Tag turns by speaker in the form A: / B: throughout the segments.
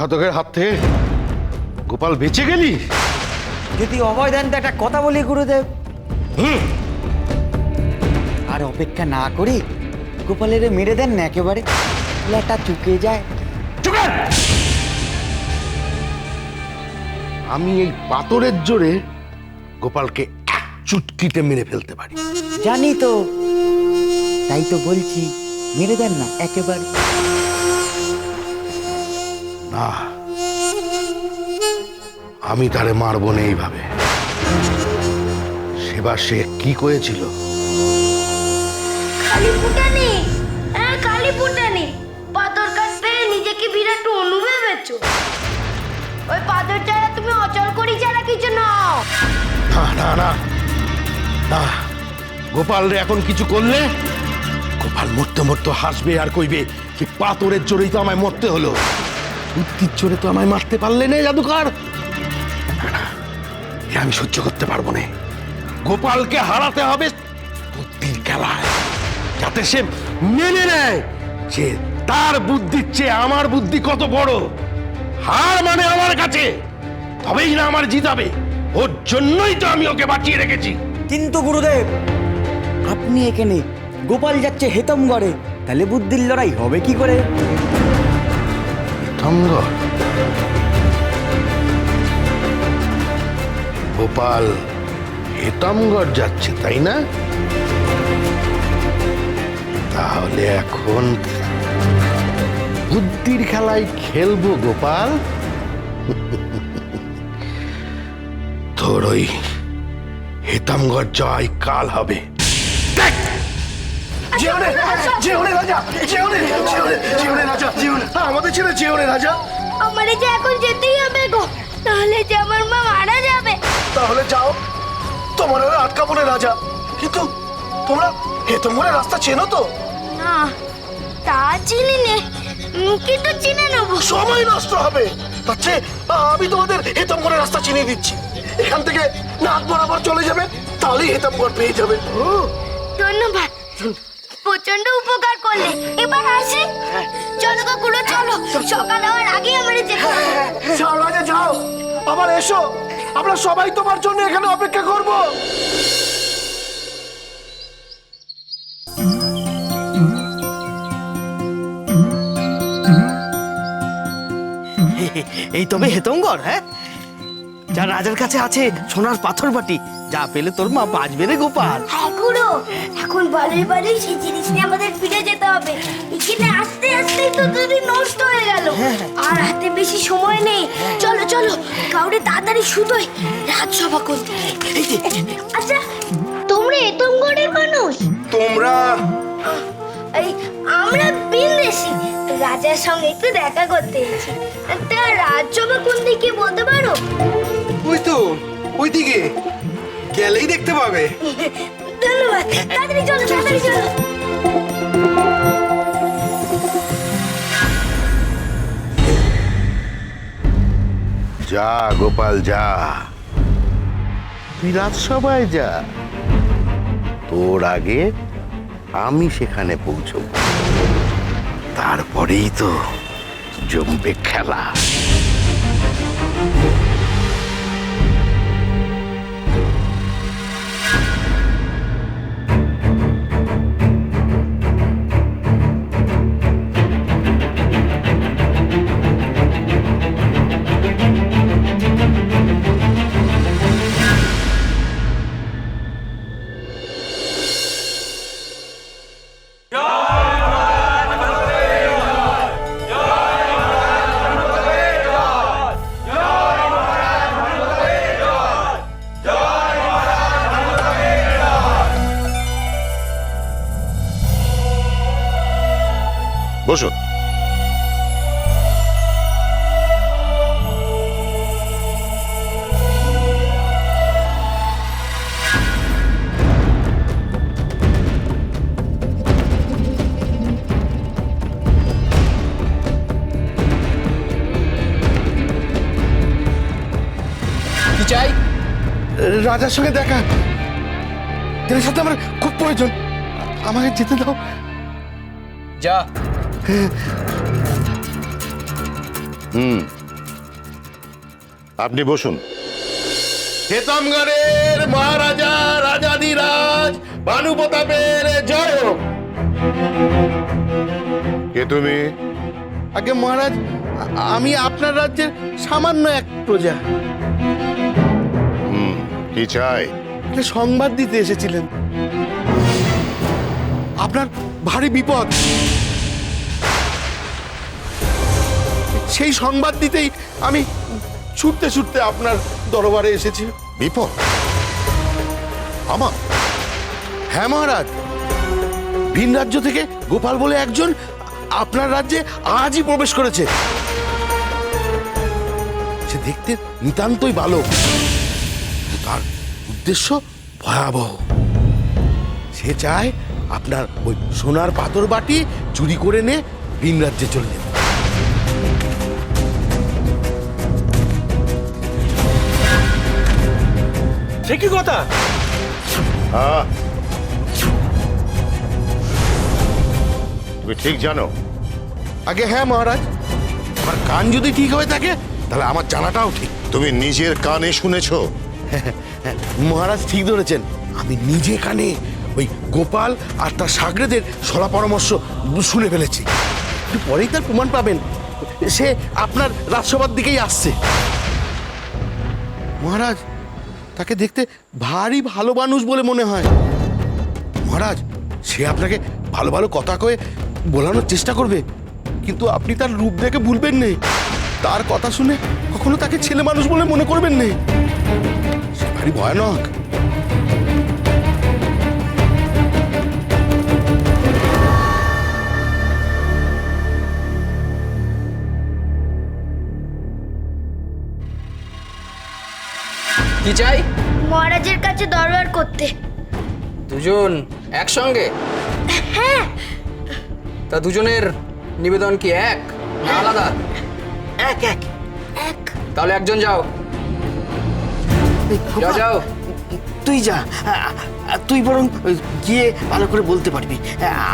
A: ঘাতকের হাত থেকে গোপাল বেঁচে গেলি?
B: যদি অভয় দেন তো একটা কথা বলি গুরুদেব। আর অপেক্ষা না করি গোপালের মেরে দেন না একেবারে। লেটা চুকে যায়।
A: চুকার! আমি এই পাথরের জোরে গোপালকে এক চুটকিতে মেরে ফেলতে পারি।
B: জানি তো। তাই তো বলছি মেরে দেন না একেবারে।
A: না আমি তারে মারবো না এইভাবে। সেবার সে কি করেছিল?
C: কালী ফুটানি হ্যাঁ কালী ফুটানি পাথর কাট পেয়ে নিজেকে বিরাট অনু ভেবেছো। ওই পাথর ছাড়া তুমি অচল করি ছাড়া কিছু নাও।
A: না না না না। গোপাল রে এখন কিছু করলে? গোপাল মরতে মরতে হাসবে আর কইবে কি পাথরের জোরেই তো আমায় মরতে হলো। বুদ্ধির জোরে তো আমায় মারতে পারলে না, জাদুকর? আমি সহ্য করতে পারব না। গোপালকে হারাতে হবে বুদ্ধির খেলায়, যাতে সে মেনে নেয় যে তার বুদ্ধির চেয়ে আমার বুদ্ধি কত বড়। হার মানে আমার কাছে, তবেই না আমার জিতাবে। ওর জন্যই তো আমি ওকে বাঁচিয়ে রেখেছি।
B: কিন্তু গুরুদেব, আপনি এখানে গোপাল যাচ্ছে হেতমগড়ে তাহলে বুদ্ধির লড়াই হবে কি করে?
A: থঙ্গর গোপাল, হেতমগড় যাচ্ছে, তাই না? তাহলে এখন বুদ্ধির খেলায় খেলব, গোপাল। তোর ওই হেতমগড় জয় কাল হবে। দেখ!
D: যেওনে যেওনে রাজা যেওনে যেওনে যেওনে রাজা যেওনে আমাদের ছেলে যেওনে রাজা।
C: আমারে যে এখন যেতেই হবে গো তাহলে যে আমার মা মারা যাবে।
D: তাহলে যাও তোমার আর আটকাবো না রাজা। কিন্তু তোমরা হেতমগড়ের রাস্তা চেনো তো?
C: না তা চিনি নে কিন্তু চিনে নেব।
D: সময় নষ্ট হবে। তার আমি তোমাদের হেতমগড়ের রাস্তা চিনিয়ে দিচ্ছি। এখান থেকে নাক বরাবর চলে যাবে তাহলেই হেতমগড় পেয়ে যাবে।
C: ধন্যবাদ। প্রচণ্ড উপকার করলে। এবার আসি। চলো কাকুরা চলো। সকাল হওয়ার আগে আমার যেতে হবে।
D: যাও রাজা যাও। আবার এসো। আমরা সবাই তোমার জন্য এখানে অপেক্ষা করব।
E: এই তবে হেতঙ্গর হ্যাঁ? যা রাজার কাছে আছে সোনার পাথর বাটি যা পেলে তোর মা বাঁচবে রে গোপাল।
C: হ্যাঁ গুরু এখন বাড়ির বাড়ি সেই জিনিস নিয়ে আমাদের ফিরে যেতে হবে। এখানে আস্তে আস্তে তো দুদিন নষ্ট হয়ে গেল। আর হাতে বেশি সময় নেই। চলো চলো কাউরে তাড়াতাড়ি শুধোই রাজসভা করতে। আচ্ছা তোমরা এতমগড়ের মানুষ?
D: তোমরা?
C: এই আমরা বিন্দেশি। রাজার সঙ্গে একটু দেখা করতে এসেছি। তা রাজসভা কোন দিকে বলতে পারো?
F: ওই তো ওইদিকে গেলেই দেখতে পাবে।
C: ধন্যবাদ। তাড়াতাড়ি চলো তাড়াতাড়ি চলো
A: যা গোপাল যা। তুই রাজসভায় যা। তোর আগে আমি সেখানে পৌঁছব। তারপরেই তো জমবে খেলা। বসুন।
F: কি চাই?
A: রাজার সঙ্গে দেখা। এর সাথে আমার খুব প্রয়োজন। আমাকে যেতে দাও।
F: যা।
A: হুম।
G: আপনি বসুন।
A: হেতমগড়ের মহারাজা রাজাদিরাজ ভানু প্রতাপের জয় হোক।
G: কে তুমি?
E: আগে মহারাজ আমি আপনার রাজ্যের সামান্য এক প্রজা।
G: হুম কি চাই?
E: একটা সংবাদ দিতে এসেছিলেন। আপনার ভারী বিপদ। সেই সংবাদ দিতেই আমি ছুটতে ছুটতে আপনার দরবারে এসেছি।
G: বিপদ? আমার?
A: হ্যাঁ মহারাজ। ভিন রাজ্য থেকে গোপাল বলে একজন আপনার রাজ্যে আজই প্রবেশ করেছে। সে দেখতে নিতান্তই বালক। তার উদ্দেশ্য ভয়াবহ। সে চায় আপনার ওই সোনার পাথর বাটি চুরি করে নে ভিন রাজ্যে চলে যেতে।
E: সে কি কথা?
G: হ্যাঁ তুমি ঠিক জানো।
A: আগে হ্যাঁ মহারাজ। আমার কান যদি ঠিক হয়ে থাকে তাহলে আমার জানাটাও ঠিক।
G: তুমি নিজের কানে শুনেছো।
A: মহারাজ ঠিক ধরেছেন। আমি নিজে কানে ওই গোপাল আর তার সাগরেদের সলা পরামর্শ শুনে ফেলেছি। একটু পরেই তার প্রমাণ পাবেন। সে আপনার রাজসভার দিকেই আসছে। মহারাজ তাকে দেখতে ভারী ভালো মানুষ বলে মনে হয়। মহারাজ, সে আপনাকে ভালো ভালো কথা কয়ে বোলানোর চেষ্টা করবে। কিন্তু আপনি তার রূপ দেখে ভুলবেন নেই। তার কথা শুনে কখনো তাকে ছেলে মানুষ বলে মনে করবেন নেই। সে ভারী ভয়ানক।
F: কি চাই?
C: মহারাজের কাছে দরবার করতে।
F: দুজন একসঙ্গে?
C: হ্যাঁ।
F: তা দুজনের নিবেদন কি এক না আলাদা?
B: এক এক।
C: এক।
F: তাহলে একজন যাও। যাও যাও।
B: তুই যা। তুই বরং গিয়ে ভালো করে বলতে পারবি।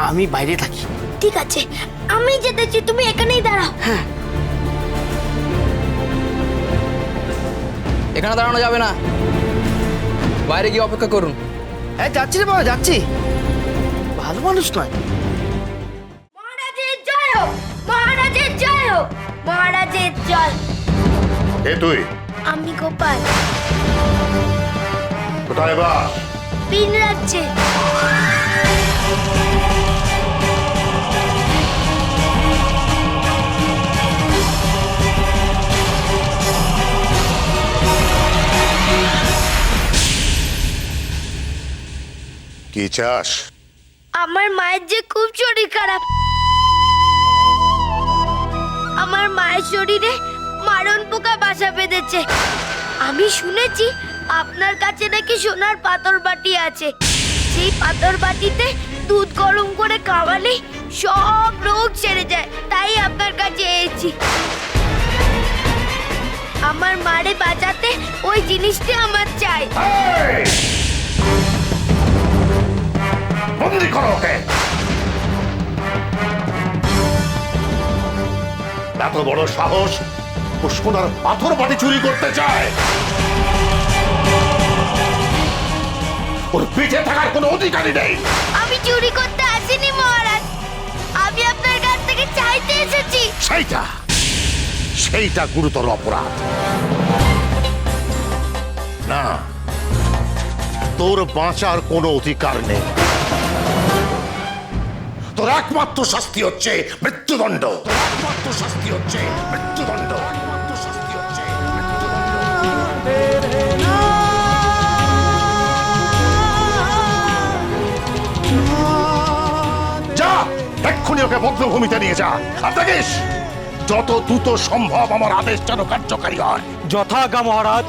B: আমি বাইরে থাকি।
C: ঠিক আছে। আমি যেতেছি তুমি এখানেই দাঁড়াও। হ্যাঁ।
F: এখানে দাঁড়ানো যাবে না। বাইরে গিয়ে অপেক্ষা করুন।
B: হ্যাঁ যাচ্ছি রে বাবা যাচ্ছি। ভালো মানুষ নয়।
C: মহারাজের জয় হোক মহারাজের জয় হোক মহারাজের জয়।
G: কে তুই?
C: আমি গোপাল।
G: কোথায় বাস?
C: রাজ্যে।
G: কি চাস?
C: আমার মায়ের যে খুব শরীর খারাপ। আমার মায়ের শরীরে মারণ পোকা বাসা বেঁধেছে। আমি শুনেছি আপনার কাছে নাকি সোনার পাথর বাটি আছে। সেই পাথর বাটিতে দুধ গরম করে খাওয়ালে সব রোগ সেরে যায় তাই আপনার কাছে এসেছি। আমার মারে বাঁচাতে ওই জিনিসটি আমার চাই।
G: বন্দি করো ওকে। এত বড় সাহস সোনার পাথর বাটি চুরি করতে চায়। ওর পিঠে থাকার কোনো অধিকারই নেই।
C: আমি চুরি করতে আসিনি মহারাজ। আমি আপনার কাছ থেকে চাইতে এসেছি।
G: সেইটা সেইটা গুরুতর অপরাধ। না তোর বাঁচার কোনো অধিকার নেই। তোর একমাত্র শাস্তি হচ্ছে মৃত্যুদণ্ড। তোর একমাত্র শাস্তি হচ্ছে মৃত্যুদণ্ড। একমাত্র শাস্তি হচ্ছে মৃত্যুদণ্ড। যা, এক্ষুনি ওকে বদ্ধভূমিতে নিয়ে যা। আর দেখিস, যত দ্রুত সম্ভব আমার আদেশ যেন কার্যকারী হয়।
B: যথাজ্ঞা মহারাজ।